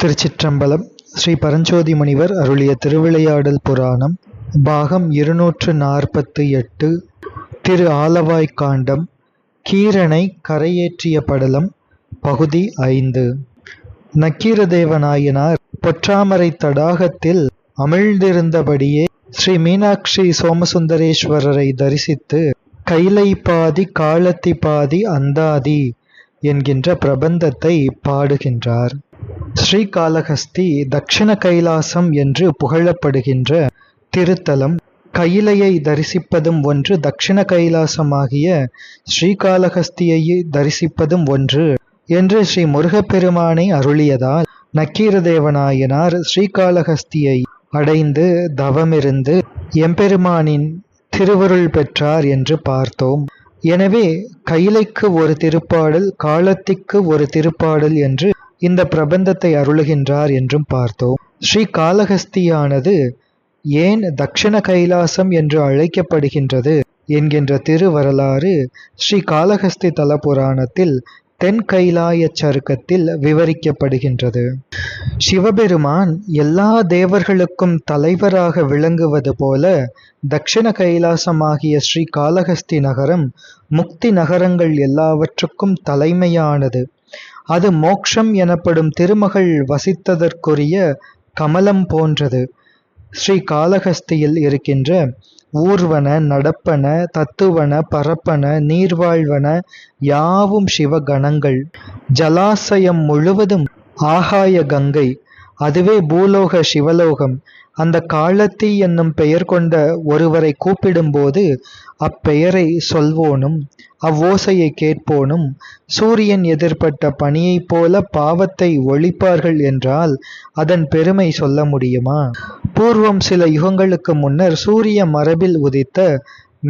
திருச்சிற்றம்பலம் ஸ்ரீ பரஞ்சோதி முனிவர் அருளிய திருவிளையாடல் புராணம் பாகம் இருநூற்று நாற்பத்து எட்டு திரு ஆலவாய் காண்டம் கீரனை கரையேற்றிய படலம் பகுதி ஐந்து. நக்கீரதேவநாயனார் பொற்றாமரை தடாகத்தில் அமிழ்ந்திருந்தபடியே ஸ்ரீ மீனாட்சி சோமசுந்தரேஸ்வரரை தரிசித்து கைலை பாதி காலத்தி பாதி அந்தாதி என்கின்ற பிரபந்தத்தை பாடுகின்றார். ஸ்ரீகாளஹஸ்தி தக்ஷிண கைலாசம் என்று புகழப்படுகின்ற திருத்தலம். கையிலையை தரிசிப்பதும் ஒன்று தக்ஷிண கைலாசமாகிய ஸ்ரீகாளஹஸ்தியை தரிசிப்பதும் ஒன்று என்று ஸ்ரீ முருகப்பெருமானை அருளியதால் நக்கீரதேவநாயனார் ஸ்ரீகாளஹஸ்தியை அடைந்து தவமிருந்து எம்பெருமானின் திருவருள் பெற்றார் என்று பார்த்தோம். எனவே கைலைக்கு ஒரு திருப்பாடல் காலத்திற்கு ஒரு திருப்பாடல் என்று இந்த பிரபந்தத்தை அருளுகின்றார் என்றும் பார்த்தோம். ஸ்ரீ காலஹஸ்தியானது ஏன் தக்ஷண கைலாசம் என்று அழைக்கப்படுகின்றது என்கின்ற திருவரலாறு ஸ்ரீ காலஹஸ்தி தல புராணத்தில் தென் கைலாய சருக்கத்தில் விவரிக்கப்படுகின்றது. சிவபெருமான் எல்லா தேவர்களுக்கும் தலைவராக விளங்குவது போல தக்ஷண கைலாசமாகிய ஸ்ரீ காலஹஸ்தி நகரம் முக்தி நகரங்கள் எல்லாவற்றுக்கும் தலைமையானது. அது மோக்ஷம் எனப்படும் திருமகள் வசித்ததற்குரிய கமலம் போன்றது. ஸ்ரீ காலஹஸ்தியில் இருக்கின்ற ஊர்வன நடப்பன தத்துவன பரப்பன நீர்வாழ்வன யாவும் சிவகணங்கள். ஜலாசயம் முழுவதும் ஆகாய கங்கை அதுவே பூலோக சிவலோகம். அந்த காலத்தி என்னும் பெயர் கொண்ட ஒருவரை கூப்பிடும்போது அப்பெயரை சொல்வோனும் அவ்வோசையை கேட்போனும் சூரியன் எதிர்ப்பட்ட பணியைப் போல பாவத்தை ஒழிப்பார்கள் என்றால் அதன் பெருமை சொல்ல முடியுமா? பூர்வம் சில யுகங்களுக்கு முன்னர் சூரிய மரபில் உதித்த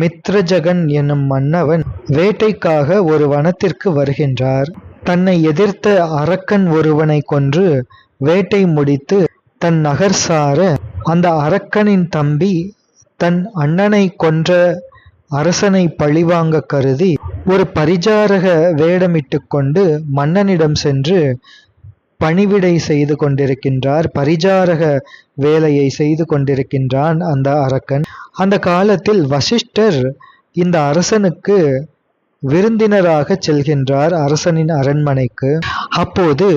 மித்ரஜகன் என்னும் மன்னவன் வேட்டைக்காக ஒரு வனத்திற்கு வருகின்றார். தன்னை எதிர்த்த அரக்கன் ஒருவனை கொன்று வேட்டை முடித்து தன் நகர் சார அந்த அரக்கனின் தம்பி தன் அண்ணனை கொன்ற அரசனை பழிவாங்க கருதி ஒரு பரிஜாரக வேடமிட்டு கொண்டு மன்னனிடம் சென்று பணிவிடை செய்து கொண்டிருக்கின்றார் பரிஜாரக வேலையை செய்து கொண்டிருக்கின்றான் அந்த அரக்கன். அந்த காலத்தில் வசிஷ்டர் இந்த அரசனுக்கு விருந்தினராக செல்கின்றார் அரசனின் அரண்மனைக்கு. அப்போது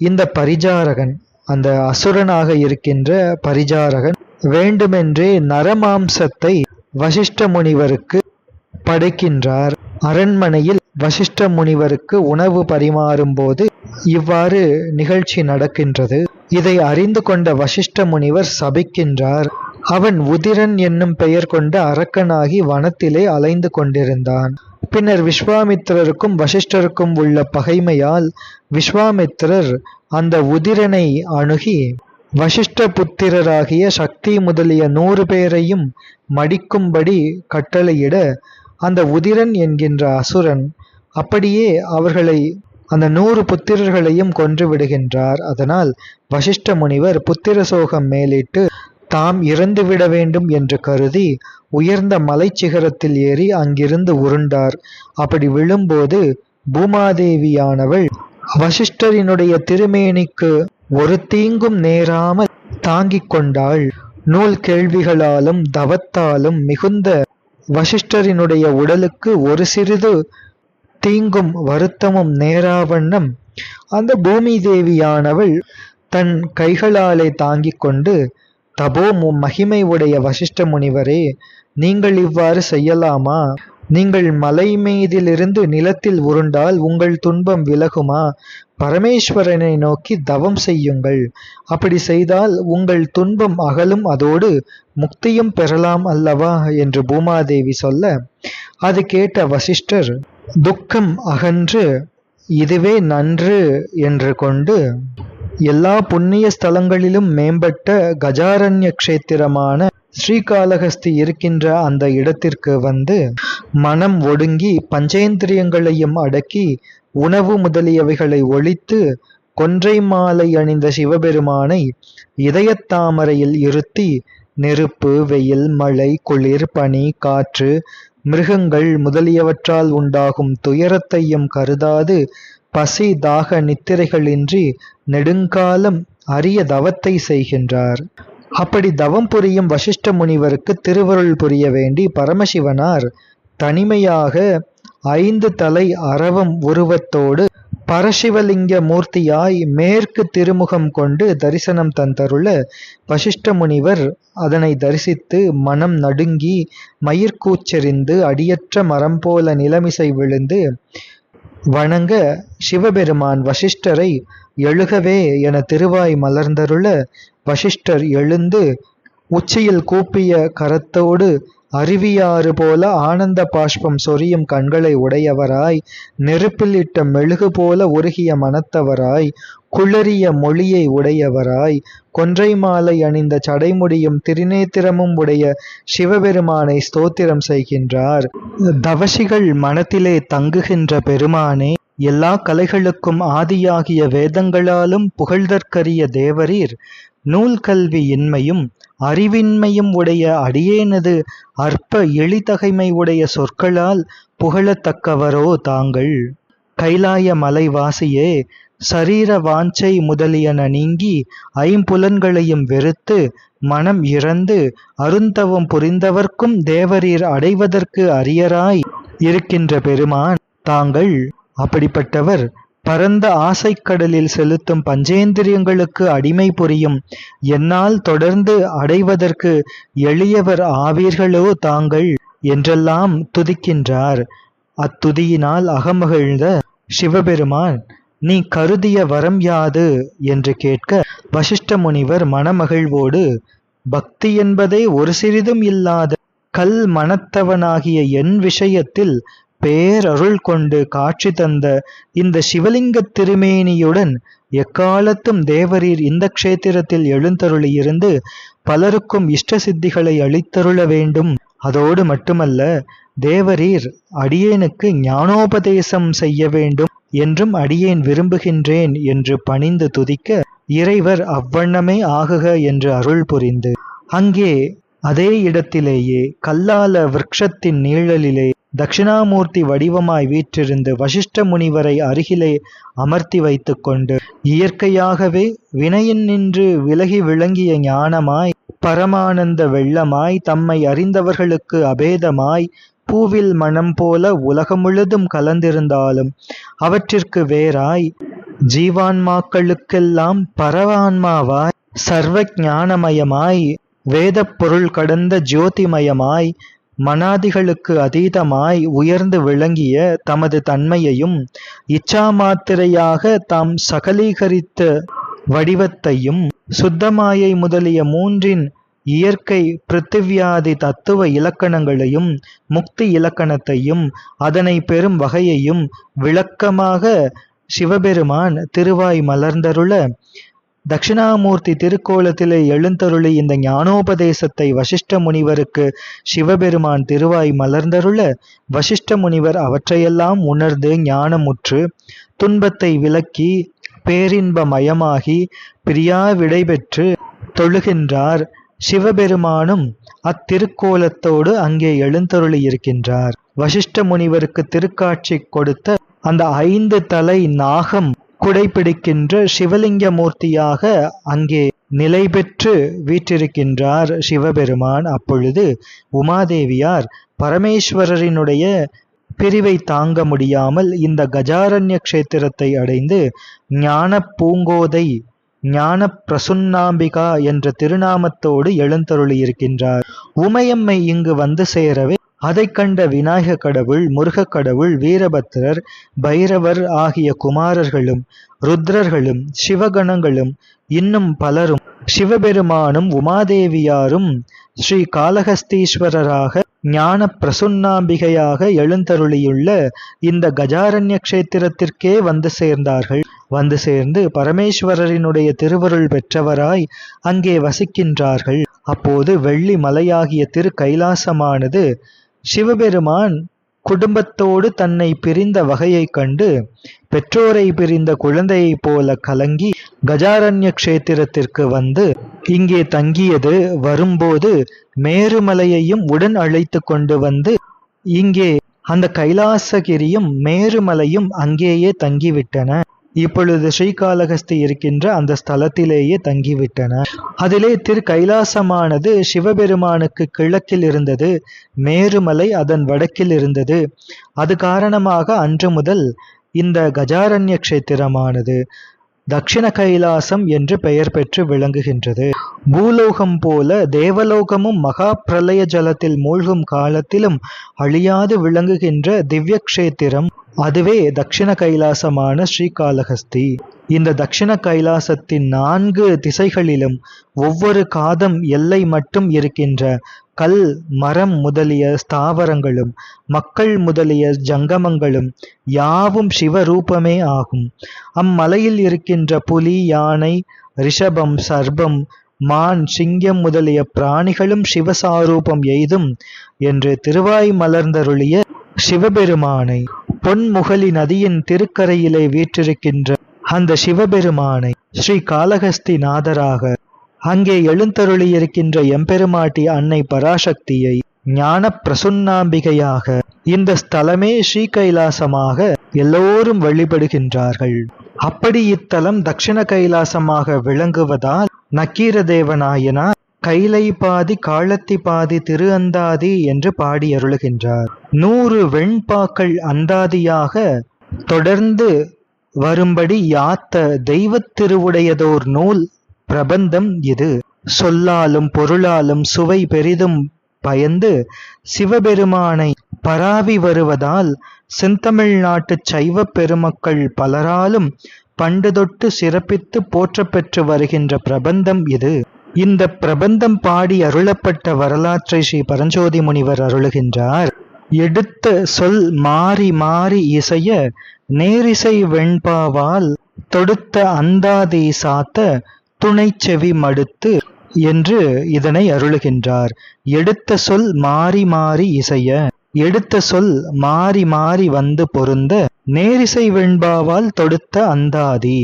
இந்த பரிஜாரகன் அந்த அசுரனாக இருக்கின்ற பரிஜாரகன் வேண்டுமென்றே நரமாம்சத்தை வசிஷ்ட முனிவருக்கு படைக்கின்றார். அரண்மனையில் வசிஷ்ட முனிவருக்கு உணவு பரிமாறும் போது இவ்வாறு நிகழ்ச்சி நடக்கின்றது. இதை அறிந்து கொண்ட வசிஷ்ட முனிவர் சபிக்கின்றார். அவன் உதிரன் என்னும் பெயர் கொண்ட அரக்கனாகி வனத்திலே அலைந்து கொண்டிருந்தான். பின்னர் விஸ்வாமித்திரருக்கும் வசிஷ்டருக்கும் உள்ள பகைமையால் விஸ்வாமித்திரர் அந்த உதிரனை அணுகி வசிஷ்ட புத்திரராகிய சக்தி முதலிய நூறு பேரையும் மடிக்கும்படி கட்டளையிட அந்த உதிரன் என்கின்ற அசுரன் அப்படியே அவர்களை அந்த நூறு புத்திரர்களையும் கொன்று விடுகின்றார். அதனால் வசிஷ்ட முனிவர் புத்திர சோகம் மேலிட்டு தாம் இறந்துவிட வேண்டும் என்று கருதி உயர்ந்த மலை சிகரத்தில் ஏறி அங்கிருந்து உருண்டார். அப்படி விழும்போது பூமாதேவியானவள் வசிஷ்டரினுடைய திருமேனிக்கு ஒரு தீங்கும் நேராமல் தாங்கிக் கொண்டாள். நூல் கேள்விகளாலும் தவத்தாலும் மிகுந்த வசிஷ்டரினுடைய உடலுக்கு ஒரு சிறிது தீங்கும் வருத்தமும் நேராவண்ணம். அந்த பூமி தேவியானவள் தன் கைகளாலே தாங்கிக் கொண்டு தபோ மகிமை உடைய வசிஷ்ட முனிவரே நீங்கள் இவ்வாறு செய்யலாமா? நீங்கள் மலை மீதிலிருந்து நிலத்தில் உருண்டால் உங்கள் துன்பம் விலகுமா? பரமேஸ்வரனை நோக்கி தவம் செய்யுங்கள். அப்படி செய்தால் உங்கள் துன்பம் அகலும் அதோடு முக்தியும் பெறலாம் அல்லவா? என்று பூமாதேவி சொல்ல அது கேட்ட வசிஷ்டர் துக்கம் அகன்று இதுவே நன்று என்று கொண்டு எல்லா புண்ணிய ஸ்தலங்களிலும் மேம்பட்ட கஜாரண்ய க்ஷேத்திரமான ஸ்ரீகாளஹஸ்தி இருக்கின்ற அந்த இடத்திற்கு வந்து மனம் ஒடுங்கி பஞ்சேந்திரியங்களையும் அடக்கி உணவு முதலியவைகளை ஒழித்து கொன்றை மாலை அணிந்த சிவபெருமானை இதயத்தாமரையில் இருத்தி நெருப்பு வெயில் மழை குளிர் பனி காற்று மிருகங்கள் முதலியவற்றால் உண்டாகும் துயரத்தையும் கருதாது பசி தாக நித்திரைகளின்றி நெடுங்காலம் அரிய தவத்தை செய்கின்றார். அப்படி தவம் புரியும் வசிஷ்ட முனிவருக்கு திருவருள் புரிய வேண்டி பரமசிவனார் தனிமையாக ஐந்து தலை அரவம் உருவத்தோடு பரசிவலிங்க மூர்த்தியாய் மேற்கு திருமுகம் கொண்டு தரிசனம் தந்தருள வசிஷ்ட முனிவர் அதனை தரிசித்து மனம் நடுங்கி மயிர்கூச்செறிந்து அடியற்ற மரம் போல நிலமிசை விழுந்து வணங்க சிவபெருமான் வசிஷ்டரை எழுகவே என திருவாய் மலர்ந்தருள வசிஷ்டர் எழுந்து உச்சியில் கூப்பிய கரத்தோடு அருவியாறு போல ஆனந்த பாஷ்பம் சொரியும் கண்களை உடையவராய் நெருப்பில் இட்ட மெழுகு போல உருகிய மனத்தவராய் குளறிய மொழியை உடையவராய் கொன்றை மாலை அணிந்த சடைமுடியும் திருநேத்திரமும் உடைய சிவபெருமானை ஸ்தோத்திரம் செய்கின்றார். தவசிகள் மனத்திலே தங்குகின்ற பெருமானே எல்லா கலைகளுக்கும் ஆதியாகிய வேதங்களாலும் புகழ்தற்கரிய தேவரீர். நூல் கல்வி இன்மையும் அறிவின்மையும் உடைய அடியேனது அற்ப எளிதகைமை உடைய சொற்களால் புகழத்தக்கவரோ தாங்கள். கைலாய மலைவாசியே சரீர வாஞ்சை முதலியன நீங்கி ஐம்புலன்களையும் வெறுத்து மனம் இறந்து அருந்தவம் புரிந்தவர்க்கும் தேவரீர் அடைவதற்கு அரியராய் இருக்கின்ற பெருமான் தாங்கள். அப்படிப்பட்டவர் பரந்த ஆசைக்கடலில் செலுத்தும் பஞ்சேந்திரியங்களுக்கு அடிமை புரியும். என்னால் தொடர்ந்து அடைவதற்கு எளியவர் ஆவீர்களோ தாங்கள்? என்றெல்லாம் துதிக்கின்றார். அத்துதியினால் அகமகிழ்ந்த சிவபெருமான் நீ கருதிய வரம் யாது? என்று கேட்க வசிஷ்ட முனிவர் மனமகிழ்வோடு பக்தி என்பதே ஒரு சிறிதும் இல்லாத கல் மனத்தவனாகிய என் விஷயத்தில் பேரருள் கொண்டு காட்சி தந்த இந்த சிவலிங்க திருமேனியுடன் எக்காலத்தும் தேவரீர் இந்த க்ஷேத்திரத்தில் எழுந்தருளியிருந்து பலருக்கும் இஷ்ட சித்திகளை அளித்தருள வேண்டும். அதோடு மட்டுமல்ல தேவரீர் அடியேனுக்கு ஞானோபதேசம் செய்ய வேண்டும் என்றும் அடியேன் விரும்புகின்றேன் என்று பணிந்து துதிக்க இறைவர் அவ்வண்ணமே ஆகுக என்று அருள் புரிந்து. அங்கே அதே இடத்திலேயே கல்லால விரக்ஷத்தின் நீழலிலே தட்சிணாமூர்த்தி வடிவமாய் வீற்றிருந்து வசிஷ்ட முனிவரை அருகிலே அமர்த்தி வைத்துக்கொண்டு இயற்கையாகவே வினையின் நின்று விலகி விளங்கிய ஞானமாய் பரமானந்த வெள்ளமாய் தம்மை அறிந்தவர்களுக்கு அபேதமாய் பூவில் மனம் போல உலகம் முழுதும் கலந்திருந்தாலும் அவற்றிற்கு வேறாய் ஜீவான்மாக்களுக்கெல்லாம் பரவான்மாவாய் சர்வ ஞானமயமாய் வேதப் பொருள் கடந்த ஜோதிமயமாய் மனாதிகளுக்கு அதீதமாய் உயர்ந்து விளங்கிய தமது தன்மையையும் இச்சாமாத்திரையாக தாம் சகலீகரித்த வடிவத்தையும் சுத்தமாயை முதலிய மூன்றின் இயற்கை பிருத்திவியாதி தத்துவ இலக்கணங்களையும் முக்தி இலக்கணத்தையும் அதனை பெறும் வகையையும் விளக்கமாக சிவபெருமான் திருவாய் மலர்ந்தருள தட்சிணாமூர்த்தி திருக்கோலத்திலே எழுந்தருளி இந்த ஞானோபதேசத்தை வசிஷ்ட முனிவருக்கு சிவபெருமான் திருவாய் மலர்ந்தருள வசிஷ்ட முனிவர் அவற்றையெல்லாம் உணர்ந்து ஞானமுற்று துன்பத்தை விலக்கி பேரின்பமயமாகி பிரியா விடைபெற்று தொழுகின்றார். சிவபெருமானும் அத்திருக்கோலத்தோடு அங்கே எழுந்தருளி இருக்கின்றார். வசிஷ்ட முனிவருக்கு திருக்காட்சி கொடுத்த அந்த ஐந்து தலை நாகம் குடைபிடிக்கின்ற சிவலிங்க மூர்த்தியாக அங்கே நிலை பெற்று வீற்றிருக்கின்றார் சிவபெருமான். அப்பொழுது உமாதேவியார் பரமேஸ்வரரினுடைய பிரிவை தாங்க முடியாமல் இந்த கஜாரண்ய க்ஷேத்திரத்தை அடைந்து ஞான பூங்கோதை ஞான பிரசுன்னாம்பிகா என்ற திருநாமத்தோடு எழுந்தருளியிருக்கின்றார். உமையம்மை இங்கு வந்து சேரவே அதைக் கண்ட விநாயக கடவுள் முருகக் கடவுள் வீரபத்திரர் பைரவர் ஆகிய குமாரர்களும் ருத்ரர்களும் சிவகணங்களும் இன்னும் பலரும் சிவபெருமானும் உமாதேவியாரும் ஸ்ரீ காலஹஸ்தீஸ்வரராக ஞான பிரசுன்னாம்பிகையாக எழுந்தருளியுள்ள இந்த கஜாரண்ய க்ஷேத்திரத்திற்கே வந்து சேர்ந்தார்கள். வந்து சேர்ந்து பரமேஸ்வரரினுடைய திருவருள் பெற்றவராய் அங்கே வசிக்கின்றார்கள். அப்போது வெள்ளி மலையாகிய திரு கைலாசமானது சிவபெருமான் குடும்பத்தோடு தன்னை பிரிந்த வகையைக் கண்டு பெற்றோரை பிரிந்த குழந்தையைப் போல கலங்கி கஜாரண்ய க்ஷேத்திரத்திற்கு வந்து இங்கே தங்கியது வரும்போது மேருமலையையும் உடன் அழைத்து கொண்டு வந்து இங்கே அந்த கைலாசகிரியும் மேருமலையும் அங்கேயே தங்கிவிட்டன. இப்பொழுது ஸ்ரீகாளஹஸ்தி இருக்கின்ற அந்த ஸ்தலத்திலேயே தங்கிவிட்டன அதிலே திரு கைலாசமானது சிவபெருமானுக்கு கிழக்கில் இருந்தது மேருமலை அதன் வடக்கில் இருந்தது. அது காரணமாக அன்று முதல் இந்த கஜாரண்ய க்ஷேத்திரமானது தக்ஷிண கைலாசம் என்று பெயர் பெற்று விளங்குகின்றது. பூலோகம் போல தேவலோகமும் மகா பிரளய ஜலத்தில் மூழ்கும் காலத்திலும் அழியாது விளங்குகின்ற திவ்ய க்ஷேத்திரம் அதுவே தக்ஷிண கைலாசமான ஸ்ரீகாளஹஸ்தி. இந்த தட்சிண கைலாசத்தின் நான்கு திசைகளிலும் ஒவ்வொரு காதம் எல்லை மட்டும் இருக்கின்ற கல் மரம் முதலிய ஸ்தாவரங்களும் மக்கள் முதலிய ஜங்கமங்களும் யாவும் சிவரூபமே ஆகும். அம்மலையில் இருக்கின்ற புலி யானை ரிஷபம் சர்பம் மான் சிங்கம் முதலிய பிராணிகளும் சிவசாரூபம் எய்தும் என்று திருவாய் மலர்ந்தருளிய சிவபெருமானை. பொன்முகலி நதியின் திருக்கரையிலே வீற்றிருக்கின்ற அந்த சிவபெருமானை ஸ்ரீ காலகஸ்தி நாதராக அங்கே எழுந்தருளியிருக்கின்ற எம்பெருமாட்டி அன்னை பராசக்தியை ஞான பிரசுன்னாம்பிகையாக இந்த ஸ்தலமே ஸ்ரீ கைலாசமாக எல்லோரும் வழிபடுகின்றார்கள். அப்படி இத்தலம் தட்சிண கைலாசமாக விளங்குவதால் நக்கீரதேவநாயனா கைலை பாதி காலத்தி பாதி திரு அந்தாதி என்று பாடி அருளுகின்றார். நூறு வெண்பாக்கள் அந்தாதியாக தொடர்ந்து வரும்படி யாத்த தெய்வத் திருவுடையதோர் நூல் பிரபந்தம் இது. சொல்லாலும் பொருளாலும் சுவை பெரிதும் பயந்து சிவபெருமானை பராவி வருவதால் செந்தமிழ்நாட்டு சைவ பெருமக்கள் பலராலும் பண்டுதொட்டு சிறப்பித்து போற்றப்பெற்று வருகின்ற பிரபந்தம் இது. இந்த பிரபந்தம் பாடி அருளப்பட்ட வரலாற்றை ஸ்ரீ பரஞ்சோதி முனிவர் அருளுகின்றார். எடுத்த சொல் மாறி மாறி இசைய நேரிசை வெண்பாவால் தொடுத்த அந்தாதி சாத்த துணை செவி மடுத்து என்று இதனை அருளுகின்றார். எடுத்த சொல் மாறி மாறி இசைய எடுத்த சொல் மாறி மாறி வந்து பொருந்த நேரிசை வெண்பாவால் தொடுத்த அந்தாதி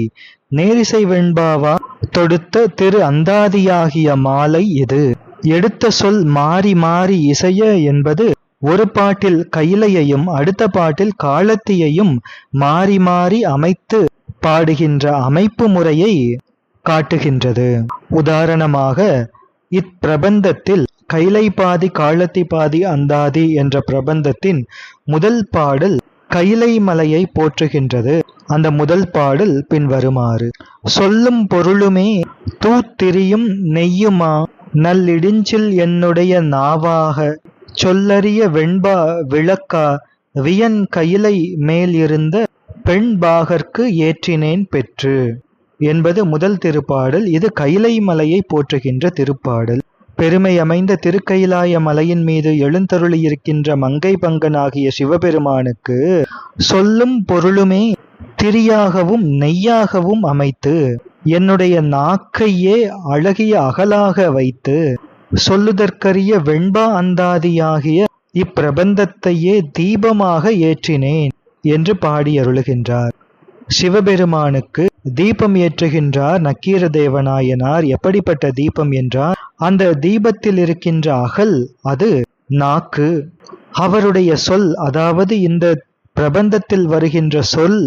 நேரிசை வெண்பாவா தொடுத்த திரு அந்தாதியாகிய மாலை இது. எடுத்த சொல் மாறி மாறி இசைய என்பது ஒரு பாட்டில் கைலையையும் அடுத்த பாட்டில் காலத்தியையும் மாறி மாறி அமைத்து பாடுகின்ற அமைப்பு முறையை காட்டுகின்றது. உதாரணமாக இப்பிரபந்தத்தில் கைலை பாதி காலத்தி பாதி அந்தாதி என்ற பிரபந்தத்தின் முதல் பாடல் கைலை மலையை போற்றுகின்றது. அந்த முதல் பாடல் பின்வருமாறு. சொல்லும் பொருளுமே தூத்திரியும் நெய்யுமா? நல்லிடிஞ்சில் என்னுடைய நாவாக. சொல்லறிய வெண்பா விளக்கா? வியன் கையிலை மேல் இருந்த பெண் பாகர்க்கு ஏற்றினேன் பெற்று. என்பது முதல் திருப்பாடல். இது கைலை மலையை போற்றுகின்ற திருப்பாடல். பெருமை அமைந்த திருக்கைலாய மலையின் மீது எழுந்தருளியிருக்கின்ற மங்கை பங்கனாகிய சிவபெருமானுக்கு சொல்லும் பொருளுமே திரியாகவும் நெய்யாகவும் அமைத்து என்னுடைய நாக்கையே அழகிய அகலாக வைத்து சொல்லுதற்கரிய வெண்பா அந்தாதியாகிய இப்பிரபந்தத்தையே தீபமாக ஏற்றினேன் என்று பாடி அருளுகின்றார் சிவபெருமானுக்கு தீபம் ஏற்றுகின்றார் நக்கீர தேவநாயனார் எப்படிப்பட்ட தீபம் என்றார் அந்த தீபத்தில் இருக்கின்ற அகல் அது நாக்கு. அவருடைய சொல் அதாவது இந்த பிரபந்தத்தில் வருகின்ற சொல்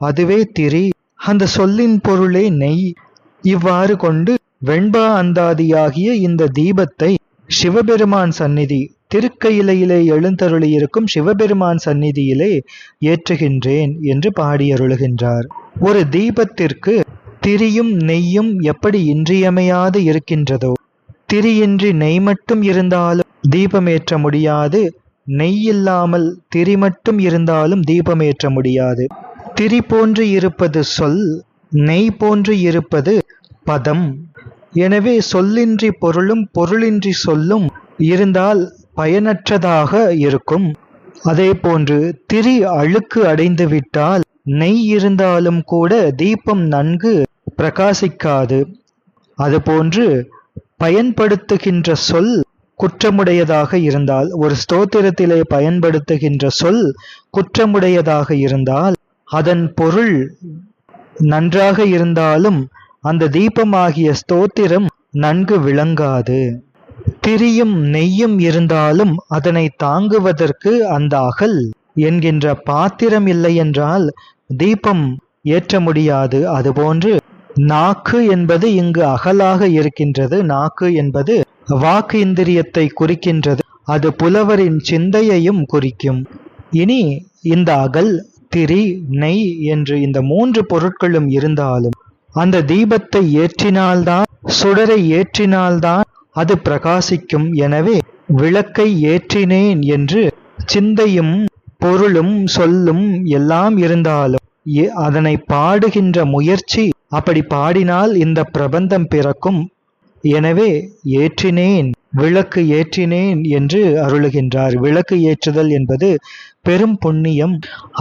அதுவே திரி. அந்த சொல்லின் பொருளே நெய். இவ்வாறு கொண்டு வெண்பா அந்தாதியாகிய இந்த தீபத்தை சிவபெருமான் சந்நிதி திருக்கையிலையிலே எழுந்தருளியிருக்கும் சிவபெருமான் சந்நிதியிலே ஏற்றுகின்றேன் என்று பாடியருளுகின்றார். ஒரு தீபத்திற்கு திரியும் நெய்யும் எப்படி இன்றியமையாது இருக்கின்றதோ திரியின்றி நெய் மட்டும் இருந்தாலும் தீபம் ஏற்ற முடியாது. நெய் இல்லாமல் திரி மட்டும் இருந்தாலும் தீபம் ஏற்ற முடியாது. திரி போன்று இருப்பது சொல் நெய் போன்று இருப்பது பதம். எனவே சொல்லின்றி பொருளும் பொருளின்றி சொல்லும் இருந்தால் பயனற்றதாக இருக்கும். அதே போன்று திரி அழுக்கு அடைந்து விட்டால் நெய் இருந்தாலும் கூட தீபம் நன்கு பிரகாசிக்காது. அதுபோன்று பயன்படுத்துகின்ற சொல் குற்றமுடையதாக இருந்தால் ஒரு ஸ்தோத்திரத்திலே பயன்படுத்துகின்ற சொல் குற்றமுடையதாக இருந்தால் அதன் பொருள் நன்றாக இருந்தாலும் அந்த தீபமாகிய ஸ்தோத்திரம் நன்கு விளங்காது. திரியும் நெய்யும் இருந்தாலும் அதனை தாங்குவதற்கு அந்த அகல் என்கின்ற பாத்திரம் இல்லை என்றால் தீபம் ஏற்ற முடியாது. அதுபோன்று நாக்கு என்பது இங்கு அகலாக இருக்கின்றது. நாக்கு என்பது வாக்கு இந்திரியத்தை குறிக்கின்றது. அது புலவரின் சிந்தையையும் குறிக்கும். இனி இந்த அகல் திரி நெய் என்று இந்த மூன்று பொருட்களும் இருந்தாலும் அந்த தீபத்தை ஏற்றினால்தான் சுடரை ஏற்றினால்தான் அது பிரகாசிக்கும். எனவே விளக்கை ஏற்றினேன் என்று சிந்தையும் பொருளும் சொல்லும் எல்லாம் இருந்தாலும் எ- அதனை பாடுகின்ற முயற்சி அப்படி பாடினால் இந்த பிரபந்தம் பிறக்கும். எனவே ஏற்றினேன் விளக்கு ஏற்றினேன் என்று அருளுகின்றார். விளக்கு ஏற்றுதல் என்பது பெரும் புண்ணியம்.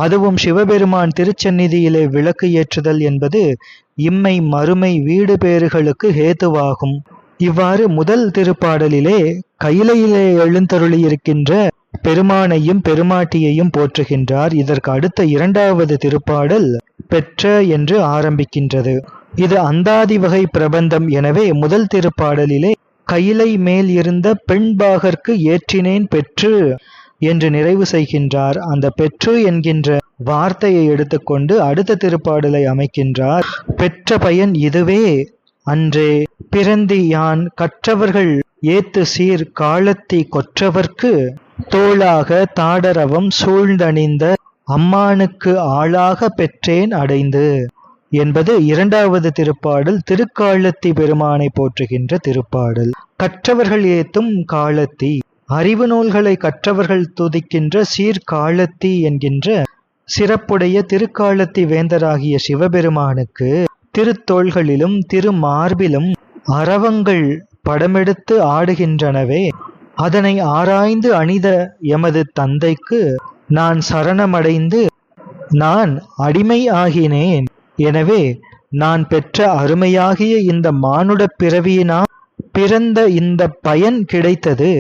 அதுவும் சிவபெருமான் திருச்சந்நிதியிலே விளக்கு ஏற்றுதல் என்பது இம்மை மறுமை வீடு பேறுகளுக்கு ஹேதுவாகும். இவ்வாறு முதல் திருப்பாடலிலே கையிலையிலே எழுந்தருளியிருக்கின்ற பெருமானையும் பெருமாட்டியையும் போற்றுகின்றார். இதற்கு அடுத்த இரண்டாவது திருப்பாடல் பெற்ற என்று ஆரம்பிக்கின்றது. இது அந்தாதி வகை பிரபந்தம். எனவே முதல் திருப்பாடலிலே கையிலை மேல் இருந்த பெண்பாகர்க்கு ஏற்றினேன் பெற்று என்று நிறைவு செய்கின்றார். அந்த பெற்று என்கின்ற வார்த்தையை எடுத்துக்கொண்டு அடுத்த திருப்பாடலை அமைக்கின்றார். பெற்ற பயன் இதுவே. அன்றே பிறந்தி யான் கற்றவர்கள் ஏத்து சீர் காலத்தி கொற்றவர்க்கு தோளாக தாடரவம் சூழ்ந்தணிந்த அம்மானுக்கு ஆளாக பெற்றேன் அடைந்து என்பது இரண்டாவது திருப்பாடல் திருக்காலத்தி பெருமானை போற்றுகின்ற திருப்பாடல். கற்றவர்கள் ஏத்தும் காலத்தி. அறிவு நூல்களை கற்றவர்கள் துதிக்கின்ற சீர்காலத்தி என்கின்ற சிறப்புடைய திருக்காலத்தி வேந்தராகிய சிவபெருமானுக்கு திருத்தோள்களிலும் திருமார்பிலும் அரவங்கள் படமெடுத்து ஆடுகின்றனவே. அதனை ஆராய்ந்து அணித எமது தந்தைக்கு நான் சரணமடைந்து நான் அடிமை ஆகினேன் எனவே நான் பெற்ற அருமையாகிய இந்த மானுடப் பிறவியினால் பிறந்த இந்த பயன் கிடைத்தது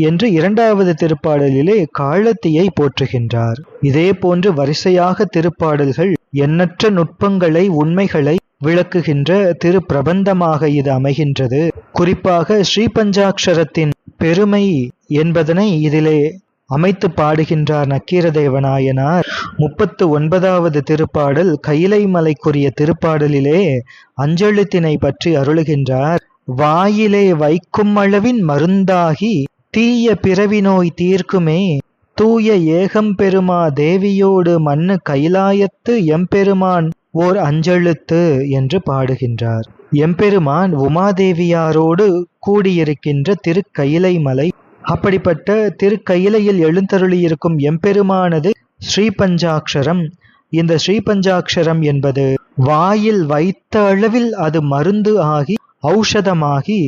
என்று இரண்டாவது திருப்பாடலிலே காலத்தியை போற்றுகின்றார். இதே போன்று வரிசையாக திருப்பாடல்கள் எண்ணற்ற நுட்பங்களை உண்மைகளை விளக்குகின்ற திரு பிரபந்தமாக இது அமைகின்றது. குறிப்பாக ஸ்ரீபஞ்சாட்சரத்தின் பெருமை என்பதனை இதிலே அமைத்து பாடுகின்றார் நக்கீரதேவநாயனார். முப்பத்து ஒன்பதாவது திருப்பாடல் கைலை மலைக்குரிய திருப்பாடலிலே அஞ்செழுத்தினை பற்றி அருளுகின்றார். வாயிலே வைக்கும் அளவின் மருந்தாகி தீய பிறவி நோய் தீர்க்குமே. தூய ஏகம்பெருமா தேவியோடு மண்ணு கைலாயத்து எம்பெருமான் ஓர் அஞ்செழுத்து என்று பாடுகின்றார். எம்பெருமான் உமாதேவியாரோடு கூடியிருக்கின்ற திருக்கயிலை மலை அப்படிப்பட்ட திருக்கையிலையில் எழுந்தருளியிருக்கும் எம்பெருமானது ஸ்ரீபஞ்சாட்சரம். இந்த ஸ்ரீபஞ்சாட்சரம் என்பது வாயில் வைத்த அளவில் அது மருந்து ஆகி ஔஷதமாகி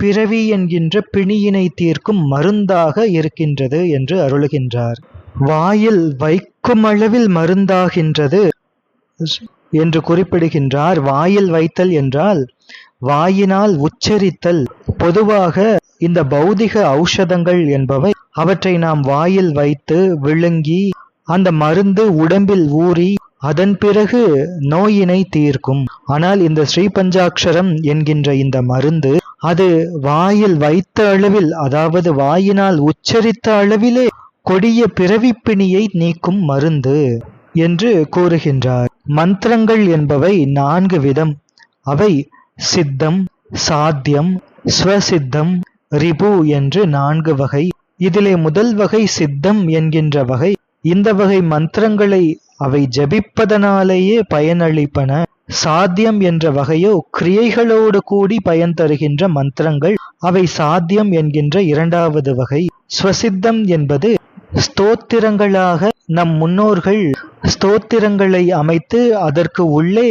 பிறவி என்கின்ற பிணியினை தீர்க்கும் மருந்தாக இருக்கின்றது என்று அருளுகின்றார். வாயில் வைக்கும் அளவில் மருந்தாகின்றது என்று குறிப்பிடுகின்றார். வாயில் வைத்தல் என்றால் வாயினால் உச்சரித்தல் பொதுவாக இந்த பௌதிக ஔஷதங்கள் என்பவை அவற்றை நாம் வாயில் வைத்து விழுங்கி அந்த மருந்து உடம்பில் ஊறி அதன் பிறகு நோயினை தீர்க்கும். ஆனால் இந்த ஸ்ரீபஞ்சாட்சரம் என்கின்ற இந்த மருந்து அது வாயில் வைத்த அளவில் அதாவது வாயினால் உச்சரித்த அளவிலே கொடிய பிறவிப்பிணியை நீக்கும் மருந்து என்று கூறுகின்றார். மந்திரங்கள் என்பவை நான்கு விதம். அவை சித்தம் சாத்தியம் ஸ்வசித்தம் ரிபு என்று நான்கு வகை இதிலே முதல் வகை சித்தம் என்கின்ற வகை இந்த வகை மந்திரங்களை அவை ஜபிப்பதனாலேயே பயனளிப்பன. சாத்தியம் என்ற வகையோ கிரியைகளோடு கூடி பயன் தருகின்ற மந்திரங்கள் அவை சாத்தியம் என்கின்ற இரண்டாவது வகை. ஸ்வசித்தம் என்பது ஸ்தோத்திரங்களாக நம் முன்னோர்கள் ஸ்தோத்திரங்களை அமைத்து அதற்கு உள்ளே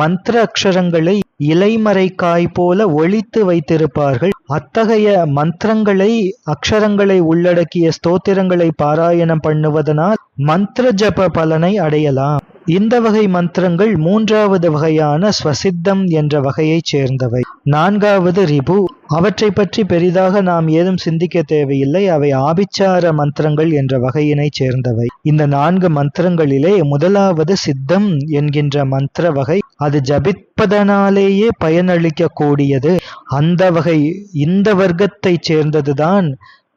மந்திர அக்ஷரங்களை இலைமறைக்காய் போல ஒழித்து வைத்திருப்பார்கள். அத்தகைய மந்திரங்களை அக்ஷரங்களை உள்ளடக்கிய ஸ்தோத்திரங்களை பாராயணம் பண்ணுவதனால் மந்திர ஜப பலனை அடையலாம். இந்த வகை மந்திரங்கள் மூன்றாவது வகையான ஸ்வசித்தம் என்ற வகையைச் சேர்ந்தவை. நான்காவது ரிபு. அவற்றை பற்றி பெரிதாக நாம் ஏதும் சிந்திக்க தேவையில்லை. அவை ஆபிச்சார மந்திரங்கள் என்ற வகையினைச் சேர்ந்தவை. இந்த நான்கு மந்திரங்களிலே முதலாவது சித்தம் என்கின்ற மந்திர வகை அது ஜபிப்பதனாலேயே பயனளிக்க கூடியது அந்த வகை இந்த வர்க்கத்தைச் சேர்ந்ததுதான்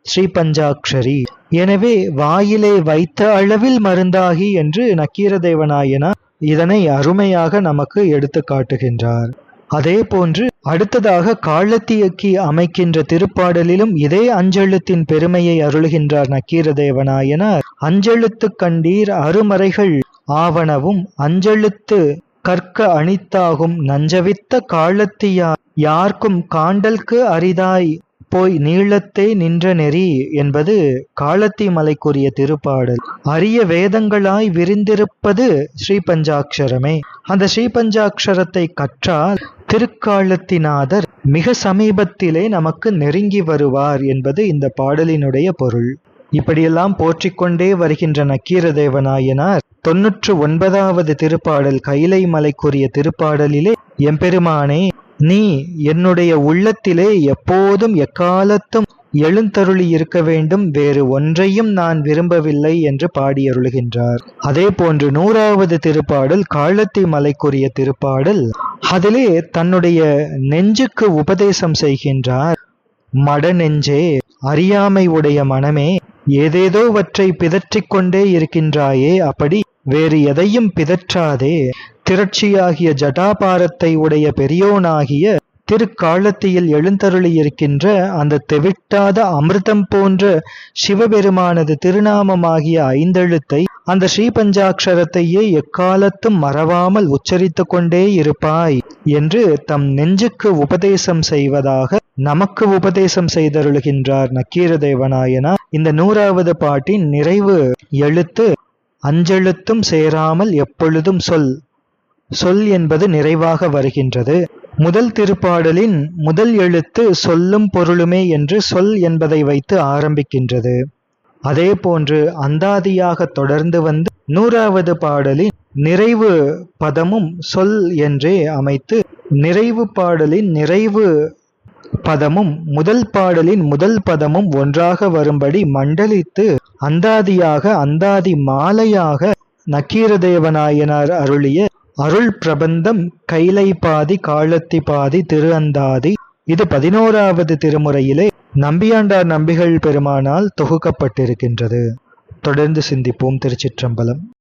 ஸ்ரீ பஞ்சாக்ஷரி எனவே வாயிலே வைத்த அளவில் மருந்தாகி என்று நக்கீரதேவநாயனார் இதனை அருமையாக நமக்கு எடுத்து காட்டுகின்றார். அதே போன்று அடுத்ததாக காலத்தியக்கி அமைக்கின்ற திருப்பாடலிலும் இதே அஞ்செழுத்தின் பெருமையை அருளுகின்றார் நக்கீரதேவநாயனார். அஞ்செழுத்து கண்டீர் அருமறைகள் ஆவனவும் அஞ்செழுத்து கற்க அணித்தாகும் நஞ்சவித்த காலத்தியார் யார்க்கும் காண்டல்க்கு அரிதாய் போய் நீளத்தே நின்ற நெறி என்பது காலத்தி மலைக்குரிய திருப்பாடல். அரிய வேதங்களாய் விரிந்திருப்பது ஸ்ரீபஞ்சாட்சரமே. அந்த ஸ்ரீபஞ்சாட்சரத்தை கற்றால் திருக்காலத்தினாதர் மிக சமீபத்திலே நமக்கு நெருங்கி வருவார் என்பது இந்த பாடலினுடைய பொருள். இப்படியெல்லாம் போற்றிக்கொண்டே வருகின்ற நக்கீரதேவநாயனார் தொன்னூற்று ஒன்பதாவது திருப்பாடல் கைலை மலைக்குரிய திருப்பாடலிலே எம்பெருமானே நீ என்னுடைய உள்ளத்திலே எப்போதும் எக்காலத்தும் எழுந்தருளி இருக்க வேண்டும். வேறு ஒன்றையும் நான் விரும்பவில்லை என்று பாடியருளுகின்றார். அதே போன்று நூறாவது திருப்பாடல் காலத்தி மலைக்குரிய திருப்பாடல் அதிலே தன்னுடைய நெஞ்சுக்கு உபதேசம் செய்கின்றார். மட நெஞ்சே அறியாமை உடைய மனமே ஏதேதோவற்றை பிதற்றிக்கொண்டே இருக்கின்றாயே அப்படி வேறு எதையும் பிதற்றாதே. திரட்சியாகிய ஜடாபாரத்தை உடைய பெரியோனாகிய திருக்காலத்தியில் எழுந்தருளியிருக்கின்ற அந்த தெவிட்டாத அமிர்தம் போன்ற சிவபெருமானது திருநாமமாகிய ஐந்தெழுத்தை அந்த ஸ்ரீபஞ்சாட்சரத்தையே எக்காலத்தும் மறவாமல் உச்சரித்து கொண்டே இருப்பாய் என்று தம் நெஞ்சுக்கு உபதேசம் செய்வதாக நமக்கு உபதேசம் செய்தருளுகின்றார் நக்கீரதேவநாயனா இந்த நூறாவது பாட்டின் நிறைவு எழுத்து அஞ்செழுத்தும் சேராமல் எப்பொழுதும் சொல். சொல் என்பது நிறைவாக வருகின்றது. முதல் திருப்பாடலின் முதல் எழுத்து சொல்லும் பொருளுமே என்று சொல் என்பதை வைத்து ஆரம்பிக்கின்றது. அதே போன்று அந்தாதியாக தொடர்ந்து வந்து நூறாவது பாடலின் நிறைவு பதமும் சொல் என்றே அமைத்து நிறைவு பாடலின் நிறைவு பதமும் முதல் பாடலின் முதல் பதமும் ஒன்றாக வரும்படி மண்டலித்து அந்தாதியாக அந்தாதி மாலையாக நக்கீரதேவநாயனார் அருளிய அருள் பிரபந்தம் கைலை பாதி காலத்தி பாதி திரு அந்தாதி. இது பதினோராவது திருமுறையிலே நம்பியாண்டார் நம்பிகள் பெருமானால் தொகுக்கப்பட்டிருக்கின்றது. தொடர்ந்து சிந்திப்போம் திருச்சிற்றம்பலம்.